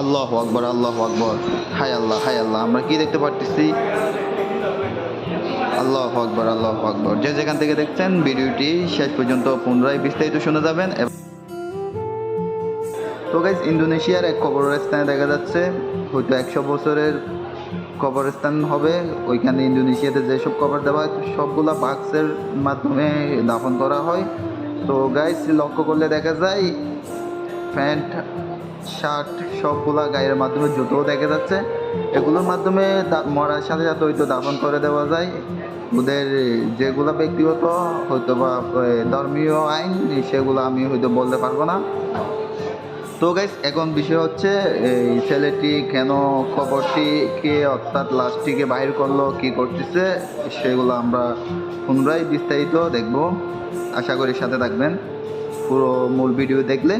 আল্লাহ আকবর আল্লাহ আকবর। High আল্লাহ high আল্লাহ, আমরা কি দেখতে পারতেছি? আল্লাহ আকবর আল্লাহ আকবর। যে যেখান থেকে দেখছেন, ভিডিওটি শেষ পর্যন্ত পুনরায় বিস্তারিত শুনে যাবেন তো গাইজ ইন্দোনেশিয়ার এক কবরস্থানে দেখা যাচ্ছে, হয়তো একশো বছরের কবরস্থান হবে। ওইখানে ইন্দোনেশিয়াতে যেসব কবর দেওয়া হয়, সবগুলা বাক্সের মাধ্যমে দাফন করা হয়। তো গাইজ লক্ষ্য করলে দেখা যায় প্যান্ট শার্ট সবগুলা গায়ের মাধ্যমে জুতোও দেখা যাচ্ছে। এগুলোর মাধ্যমে মরার সাথে সাথে হয়তো দাফন করে দেওয়া যায়। ওদের যেগুলো ব্যক্তিগত হয়তো বা ধর্মীয় আইন, সেগুলো আমি হয়তো বলতে পারব না। তো গাইস এখন বিষয় হচ্ছে, এই ছেলেটি কেন খবরটিকে অর্থাৎ লাশটিকে বাহির করল, কি করতেছে, সেগুলো আমরা পুনরায় বিস্তারিত দেখব। আশা করি সাথে থাকবেন। পুরো মূল ভিডিও দেখলে।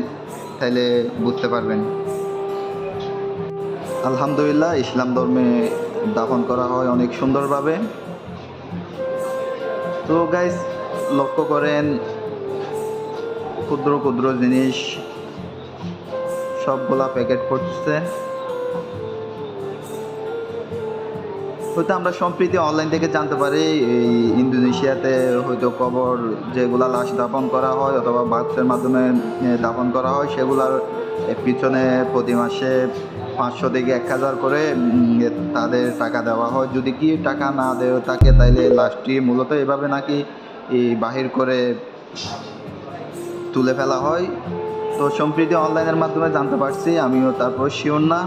তাহলে বুঝতে পারবেন। আলহামদুলিল্লাহ, ইসলাম ধর্মে দাফন করা হয় অনেক সুন্দরভাবে। তো গাইস লক্ষ্য করেন, ক্ষুদ্র ক্ষুদ্র জিনিস সবগুলা প্যাকেট করতেছে হয়তো আমরা সম্প্রতি অনলাইন থেকে জানতে পারি এই ইন্দোনেশিয়াতে হয়তো কবর যেগুলা লাশ দাফন করা হয় অথবা বাক্সের মাধ্যমে এ, দাফন করা হয় সেগুলার পিছনে প্রতি মাসে পাঁচশো থেকে এক হাজার করে তাদের টাকা দেওয়া হয়। যদি কি টাকা না দেওয়া থাকে তাহলে লাশটি মূলত এভাবে নাকি বাহির করে তুলে ফেলা হয়। তো সম্প্রতি অনলাইনের মাধ্যমে জানতে পারছি আমিও তারপর শিওর না।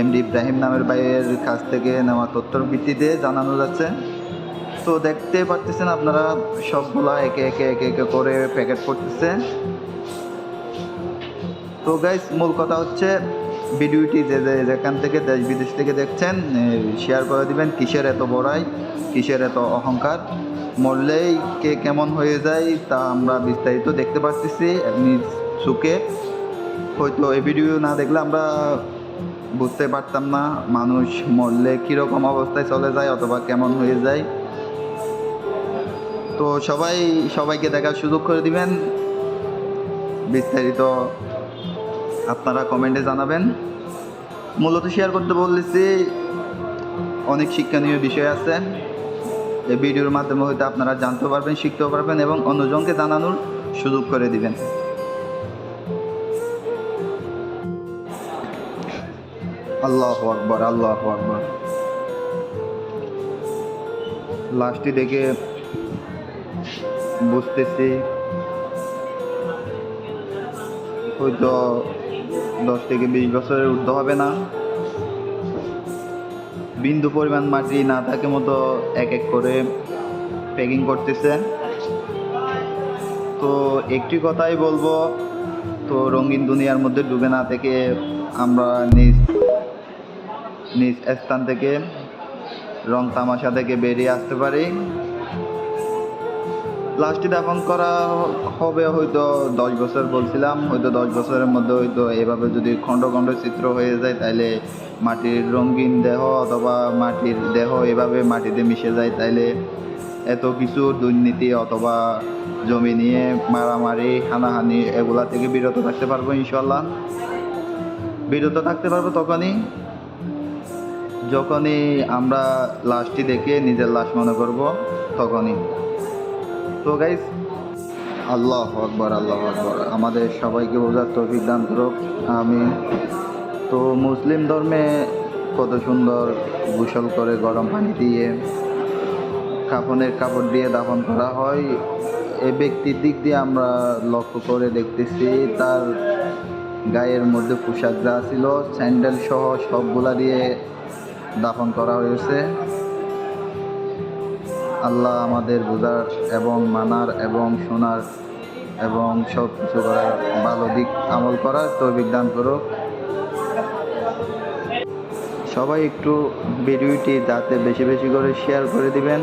এমডি ইব্রাহিম নামের ভাইয়ের কাছ থেকে নেওয়া তথ্যর ভিত্তিতে জানানো যাচ্ছে। তো দেখতে পারতেছেন আপনারা, সবগুলা একে একে একে একে করে প্যাকেট করতেছে। তো গাইস মূল কথা হচ্ছে ভিডিওটি যে যেখান থেকে দেশ বিদেশ থেকে দেখছেন শেয়ার করে দিবেন, কিসের এত বড়াই, কিসের এত অহংকার, মরলেই কে কেমন হয়ে যায় তা আমরা বিস্তারিত দেখতে পারতেছি। নিজ চোখে হয়তো এই ভিডিও না দেখলে আমরা বুঝতে পারতাম না মানুষ মরলে কীরকম অবস্থায় চলে যায় অথবা কেমন হয়ে যায়। তো সবাই, সবাইকে দেখার সুযোগ করে দিবেন। বিস্তারিত আপনারা কমেন্টে জানাবেন। মূলত শেয়ার করতে বলেছি অনেক শিক্ষণীয় বিষয় আছে। এই ভিডিওর মাধ্যমে হয়তো আপনারা জানতে পারবেন, শিখতেও পারবেন এবং অন্যজনকে জানানোর সুযোগ করে দিবেন। আল্লাহ আকবর আল্লাহ আকবর। লাস্টটি দেখে বুঝতেছি, হয়তো দশ থেকে বিশ বছরের ঊর্ধ্ব হবে না। বিন্দু পরিমাণ মাটি না থাকে মতো এক এক করে প্যাকিং করতেছে। তো একটি কথাই বলব, তো রঙিন দুনিয়ার মধ্যে ডুবে না থেকে আমরা নিজ নিজ স্থান থেকে, রং তামাশা থেকে বেরিয়ে আসতে পারি। লাস্টে দাফন করা হবে হয়তো দশ বছর বলছিলাম, হয়তো দশ বছরের মধ্যে হয়তো এভাবে যদি খণ্ড খণ্ড চিত্র হয়ে যায় তাহলে মাটির রঙিন দেহ অথবা মাটির দেহ এভাবে মাটিতে মিশে যায়, তাইলে এত কিছু দুর্নীতি অথবা জমি নিয়ে মারামারি, হানাহানি এগুলা থেকে বিরত থাকতে পারব ইনশাল্লাহ বিরত থাকতে পারব তখনই যখনই আমরা লাশটি দেখে নিজের লাশ মনে করব, তখনই। তো গাইস আল্লাহ আকবর আল্লাহ আকবর। আমাদের সবাইকে বোঝার তৌফিক দান করুক। আমি তো মুসলিম ধর্মে কত সুন্দর গোসল করে গরম পানি দিয়ে কাফনের কাপড় দিয়ে দাফন করা হয়। এই ব্যক্তির দিক দিয়ে আমরা লক্ষ্য করে দেখতেছি, তার গায়ের মধ্যে পোশাক যা ছিল, স্যান্ডেল সহ সবগুলা দিয়ে দাফন করা হয়েছে। আল্লাহ আমাদের বোঝার এবং মানার এবং শোনার এবং সব কিছু করার ভালো দিক আমল করার তৌফিক দান করুক। সবাই একটু ভিডিওটি যাতে বেশি বেশি করে শেয়ার করে দিবেন,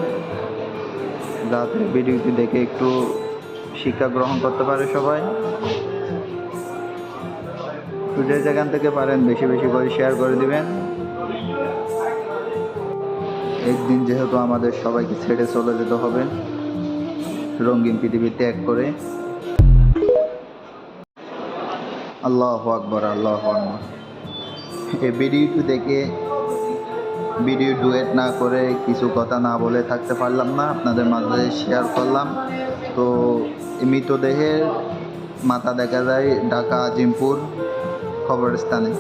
যাতে ভিডিওটি দেখে একটু শিক্ষা গ্রহণ করতে পারে সবাই। তো যে যেখান থেকে পারেন বেশি বেশি করে শেয়ার করে দিবেন। একদিন যেহেতু আমাদের সবাইকে ছেড়ে চলে যেতে হবে, রঙিন পৃথিবী ত্যাগ করে। আল্লাহ আকবর আল্লাহ আকবর। এই ভিডিওটি দেখে, ভিডিও ডুয়েট না করে কিছু কথা না বলে থাকতে পারলাম না, আপনাদের মাঝে শেয়ার করলাম। তো মৃতদেহের মাথা দেখা যায় ঢাকা, আজিমপুর কবরস্থানে